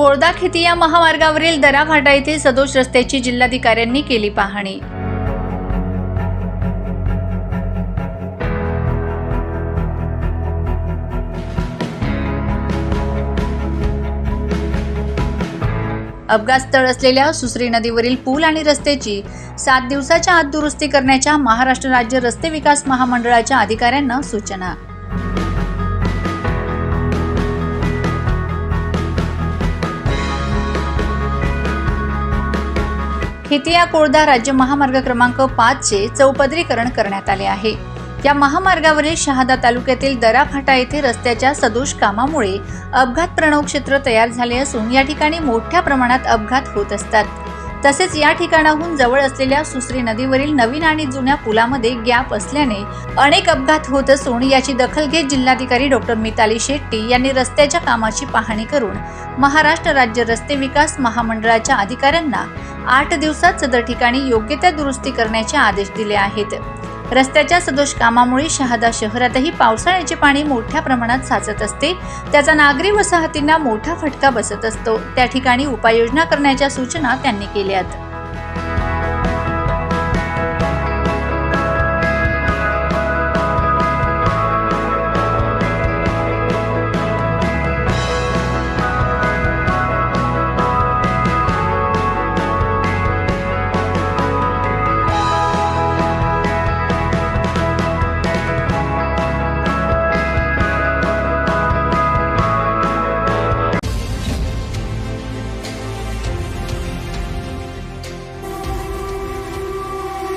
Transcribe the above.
कोळदा खेती या महामार्गावरील दराफाटा येथील सदोष रस्त्याची जिल्हाधिकाऱ्यांनी केली पाहणी. अपघात स्थळ असलेल्या सुसरी नदीवरील पूल आणि रस्त्याची सात दिवसाच्या आत दुरुस्ती करण्याच्या महाराष्ट्र राज्य रस्ते विकास महामंडळाच्या अधिकाऱ्यांना सूचना. हितिया कोळदा राज्य महामार्ग क्रमांक पाचचे चौपदरीकरण करण्यात आले आहे. या महामार्गावरील शहादा तालुक्यातील दराफाटा येथे रस्त्याच्या सदोष कामामुळे अपघात प्रणव क्षेत्र तयार झाले असून या ठिकाणी मोठ्या प्रमाणात अपघात होत असतात. तसेच या ठिकाणाहून जवळ असलेल्या सुसरी नदीवरील नवीन आणि जुन्या पुलामध्ये गॅप असल्याने अनेक अपघात होत असून याची दखल घेत जिल्हाधिकारी डॉक्टर मिताली शेट्टी यांनी रस्त्याच्या कामाची पाहणी करून महाराष्ट्र राज्य रस्ते विकास महामंडळाच्या अधिकाऱ्यांना आठ दिवसात सदर ठिकाणी योग्य त्या दुरुस्ती करण्याचे आदेश दिले आहेत. रस्त्याच्या सदोष कामामुळे शहादा शहरातही पावसाळ्याचे पाणी मोठ्या प्रमाणात साचत असते. त्याचा नागरी वसाहतींना मोठा फटका बसत असतो. त्या ठिकाणी उपाययोजना करण्याच्या सूचना त्यांनी केल्यात.